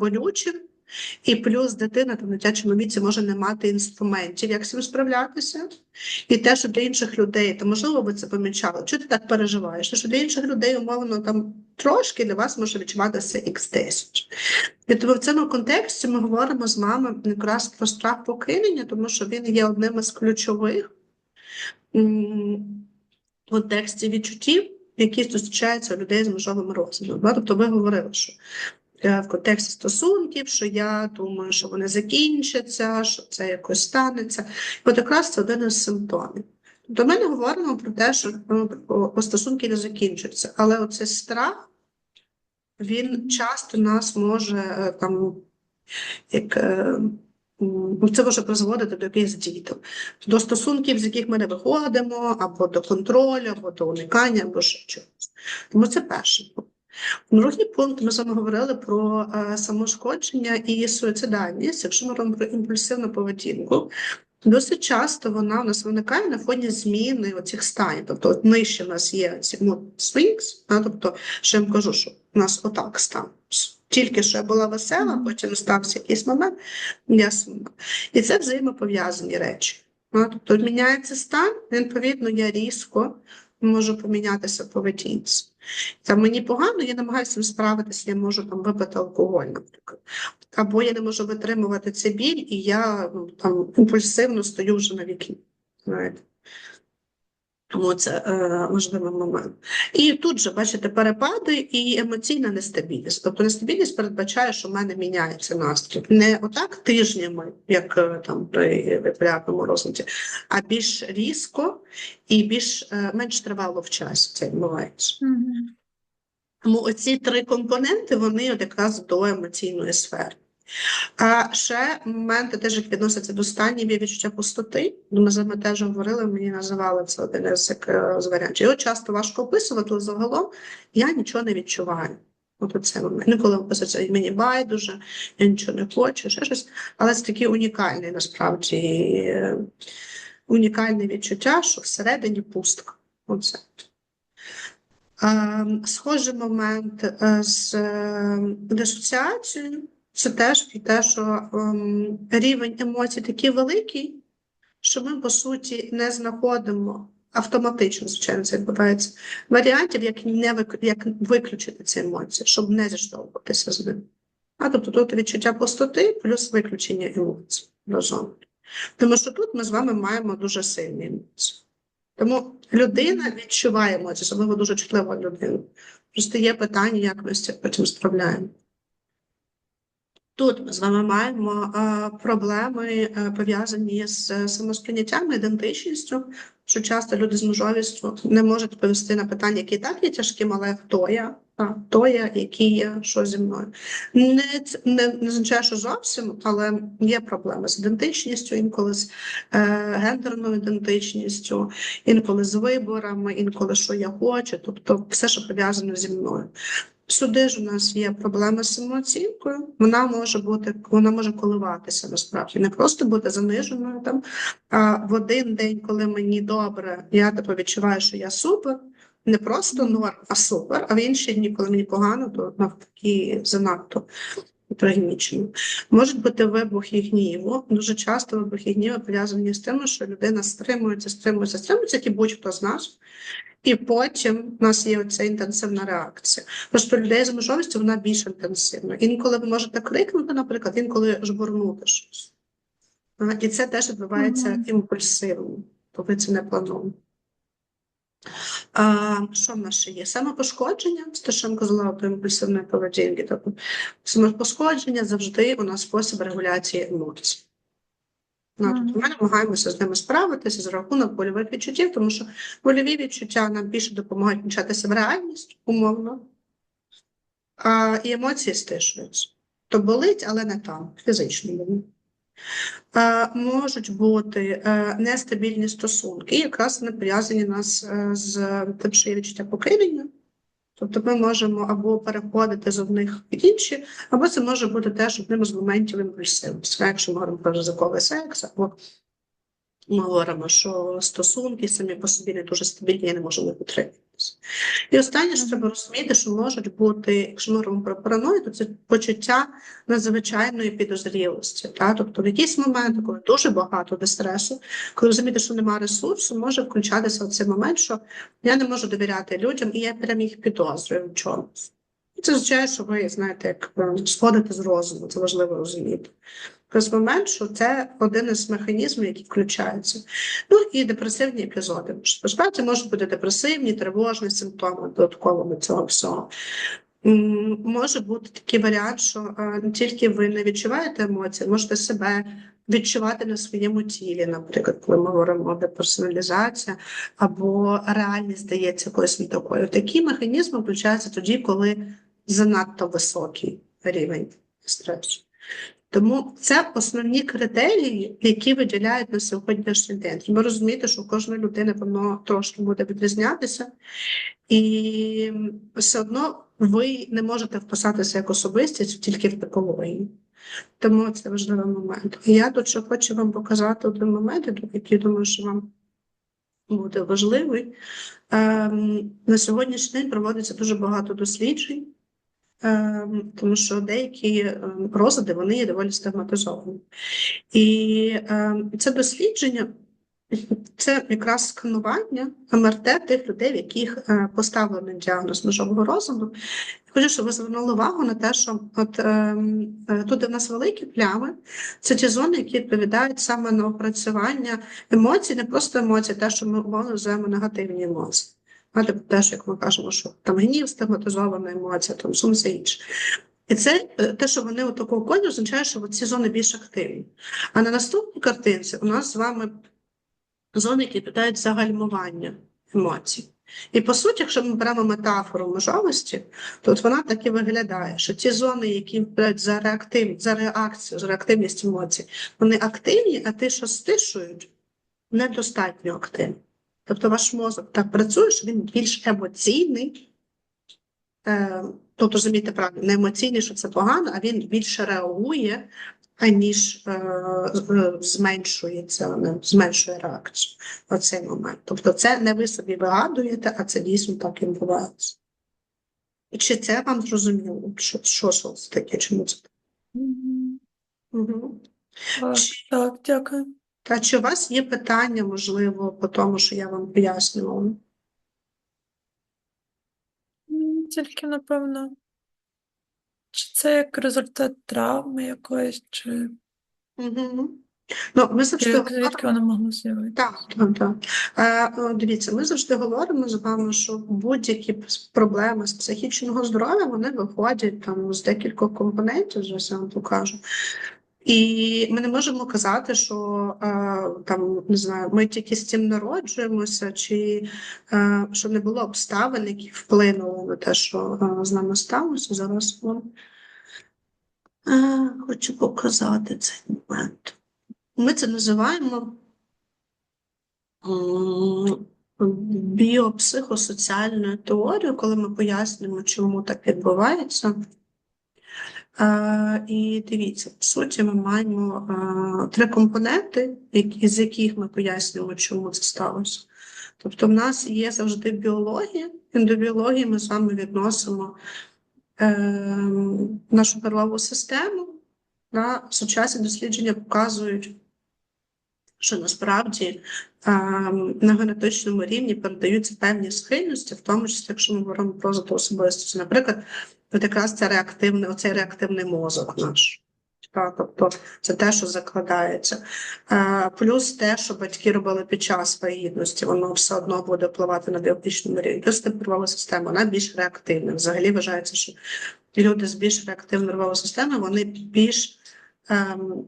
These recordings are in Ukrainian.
болючим, і плюс дитина там в дитячому віці може не мати інструментів, як з цим справлятися. І те, що для інших людей, то можливо ви це помічали, чого ти так переживаєш? Що для інших людей умовно там трошки для вас може відчуватися X10. І тому в цьому контексті ми говоримо з мамою якраз про страх покинення, тому що він є одним із ключових в контексті відчуттів, які зустрічаються у людей з межовим розумом. Тобто ви говорили, що в контексті стосунків, що я думаю, що вони закінчаться, що це якось станеться. От якраз це один із симптомів. Тобто ми не говоримо про те, що ну, стосунки не закінчаться, але оцей страх, він часто нас може е, там, як е, це може призводити до якихось діток, до стосунків, з яких ми не виходимо, або до контролю, або до уникання, або ще чогось. Тому це перший. Другий пункт ми з вами говорили про е, самошкодження і суїцидальність, якщо ми говоримо про імпульсивну поведінку. Досить часто вона у нас виникає на фоні зміни оцих станів. Тобто, от нижче в нас є ну, swings, а, тобто, що я вам кажу, що у нас отак стан. Тільки що я була весела, потім стався якийсь момент, я сумна. І це взаємопов'язані речі. А, тобто міняється стан, відповідно, я різко можу помінятися в поведінці. Там мені погано, я намагаюся цим справитися, я можу там випити алкоголь, наприклад. Або я не можу витримувати цей біль, і я там імпульсивно стою вже на вікні. Знаєте. Тому це е, важливий момент. І тут же, бачите, перепади і емоційна нестабільність. Тобто нестабільність передбачає, що в мене міняється настрій. Не отак тижнями, як е, там при випрятному розладі, а більш різко і більш е, менш тривало в часі це відбувається. Тому оці три компоненти вони от якраз до емоційної сфери. А ще моменти теж як відносяться до станів і відчуття пустоти. Ну, Ми з вами теж говорили, мені називали це один із як, е, з варіантів. Його часто важко описувати, але загалом я нічого не відчуваю. От оце момент. Інколи описується мені байдуже, я нічого не хочу, ще щось. Але це такий унікальний насправді е, унікальне відчуття, що всередині пустка. Оце. Е, Схожий момент е, з дисоціацією. Це теж про те, що ем, рівень емоцій такий великий, що ми, по суті, не знаходимо автоматично, звичайно, це відбувається, варіантів, як, не вик... як виключити ці емоції, щоб не зіштовхуватися з ним. А тобто тут відчуття пустоти плюс виключення емоцій разом. Тому що тут ми з вами маємо дуже сильні емоції. Тому людина відчуває емоції, особливо дуже чутлива людина. Просто є питання, як ми з цим потім справляємо. Тут ми з вами маємо е, проблеми е, пов'язані з е, самосприйняттям, ідентичністю, що часто люди з межовістю не можуть відповісти на питання, які так є тяжким, але хто я, хто я, який я, що зі мною. Не, не, не означає, що зовсім, але є проблеми з ідентичністю, інколи з е, гендерною ідентичністю, інколи з виборами, інколи що я хочу, тобто все, що пов'язано зі мною. Сюди ж у нас є проблема з самооцінкою. Вона може бути, вона може коливатися насправді, не просто бути заниженою там. А в один день, коли мені добре, я типу відчуваю, що я супер, не просто норм, а супер. А в інші дні, коли мені погано, то навпаки занадто трагічно. Можуть бути вибухи гніву. Дуже часто вибухи гніву пов'язані з тим, що людина стримується, стримується, стримується, як і будь-хто з нас. І потім у нас є оця інтенсивна реакція. Просто людей з межовістю вона більш інтенсивна. Інколи ви можете крикнути, наприклад, інколи жбурнути щось. І це теж відбувається Мгм. імпульсивно, бо ви це не плануєте. А, що в нас ще є? Самопошкодження, те, що я казала про імпульсивної поведінки. Тобто самопошкодження завжди у нас спосіб регуляції емоцій. Ну, тобто ми намагаємося з ними справитися за рахунок больових відчуттів, тому що больові відчуття нам більше допомагають включатися в реальність, умовно, а, і емоції стишуються. То болить, але не там, фізично болить. Можуть бути е, нестабільні стосунки, і якраз вони пов'язані нас е, з тим, що є відчуття покинення. Тобто ми можемо або переходити з одних в інші, або це може бути теж одним з моментів імпульсивності. Якщо ми говоримо про ризиковий секс, або ми говоримо, що стосунки самі по собі не дуже стабільні, я не можу не підтримати. І останнє, що треба розуміти, що можуть бути, якщо ми говоримо про параною, то це почуття надзвичайної підозрілості. Та? Тобто в якийсь момент, коли дуже багато дистресу, коли розумієте, що немає ресурсу, може включатися цей момент, що я не можу довіряти людям, і я прям їх підозрюю в чомусь. Це означає, що ви знаєте, як е, сходите з розуму, це важливо розуміти. Момент, що це один із механізмів, який включається. Ну і депресивні епізоди. Насправді можуть бути депресивні, тривожні симптоми додатковими цього всього. Може бути такий варіант, що е, не тільки ви не відчуваєте емоції, можете себе відчувати на своєму тілі, наприклад, коли ми говоримо про деперсоналізація, або реальність здається якоюсь такою. Такі механізми включаються тоді, коли занадто високий рівень стресу. Тому це основні критерії, які виділяють на сьогоднішній день. Треба розуміти, що у кожної людини воно трошки буде відрізнятися, і все одно ви не можете вписатися як особистість тільки в типології. Тому це важливий момент. Я тут ще хочу вам показати один момент, який думаю, що вам буде важливий. Ем, на сьогоднішній день проводиться дуже багато досліджень. Ем, тому що деякі ем, розлади вони є доволі стигматизовані. І ем, це дослідження це якраз сканування МРТ тих людей, в яких е, поставлений діагноз ножового розладу. Хочу, щоб ви звернули увагу на те, що от е, тут, де в нас великі плями, це ті зони, які відповідають саме на опрацювання емоцій, не просто емоцій, те, що ми умовно називаємо негативні емоції. Знаєте, теж, як ми кажемо, що там гнів, стигматизована емоція, там сум інше. І це е, те, що вони у такого кольору, означає, що ці зони більш активні. А на наступній картинці у нас з вами зони, які питають за гальмування емоцій. І по суті, якщо ми беремо метафору можливості, то от вона так і виглядає, що ті зони, які за реактив, за реакцію, за реактивність емоцій, вони активні, а ті, що стишують, недостатньо активні. Тобто ваш мозок так працює, що він більш емоційний, е, тобто розумієте правильно, не емоційний, що це погано, а він більше реагує, аніж е, е, зменшується, зменшує реакцію в цей момент. Тобто це не ви собі вигадуєте, а це дійсно так і відбувається. І Чи це вам зрозуміло? Що, що, що це таке? Чому це? так? Мгм. Угу. Так, так, дякую. Та чи у вас є питання, можливо, по тому, що я вам пояснювала? Тільки, напевно, чи це як результат травми якоїсь, чи Угу. Ну, ми завжди як звідки воно могло з'явитися? Так, так, так. Е, дивіться, ми завжди говоримо з вами, що будь-які проблеми з психічного здоров'я вони виходять там з декількох компонентів, зараз я вам покажу. І ми не можемо казати, що е, там не знаю, ми тільки з цим народжуємося, чи е, що не було обставин, які вплинули на те, що е, з нами сталося. Зараз вам е, хочу показати цей момент. Ми це називаємо біопсихосоціальною теорією, коли ми пояснюємо, чому так відбувається. І дивіться, по суті, ми маємо три компоненти, з яких ми пояснюємо, чому це сталося. Тобто, в нас є завжди біологія, і до біології ми з вами відносимо е, нашу нервову систему. На Сучасні дослідження показують, що насправді е, на генетичному рівні передаються певні схильності, в тому числі, якщо ми говоримо про розвиток особистості. Наприклад, от якраз це реактивний, оцей реактивний мозок наш. Тобто це те, що закладається. Е, плюс те, що батьки робили під час вагітності, воно все одно буде впливати на біологічному рівні. Плюс нервова система, вона більш реактивна. Взагалі вважається, що люди з більш реактивною нервовою системою, вони більш ем,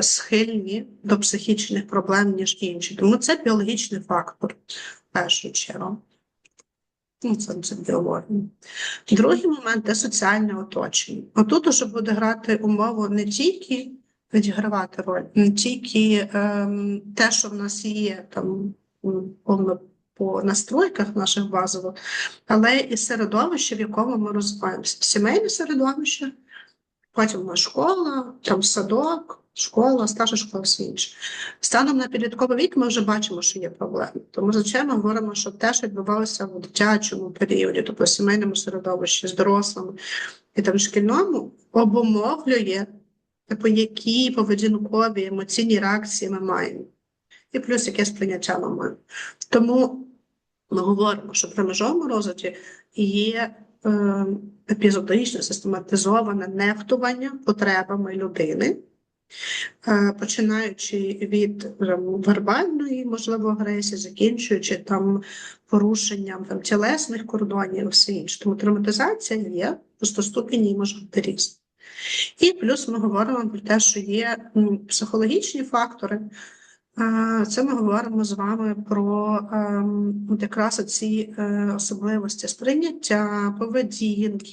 схильні до психічних проблем, ніж інші. Тому це біологічний фактор в першу чергу. Ну, це, це біологія. Другий момент це соціальне оточення. Отут уже буде грати умову не тільки відігравати роль, не тільки ем, те, що в нас є там по настройках наших базових, але і середовище, в якому ми розвиваємося. Сімейне середовище, Потім нас школа, там садок, школа, старша школа, все інше. Станом на підлітковий вік ми вже бачимо, що є проблеми. Тому звичайно говоримо, що те, що відбувалося в дитячому періоді, тобто в сімейному середовищі з дорослими і там шкільному, обумовлює, типу, які поведінкові емоційні реакції ми маємо, і плюс яке сприйняття ми маємо. Тому ми говоримо, що при межовому розвиті є е, епізодичне, систематизоване нехтування потребами людини, е, починаючи від е, вербальної, можливо, агресії, закінчуючи там порушенням там, тілесних кордонів і все інше. Тому травматизація є, просто ступінь її може бути різний. І плюс ми говоримо про те, що є психологічні фактори. Е, Це ми говоримо з вами про ем, якраз ці особливості сприйняття, поведінки.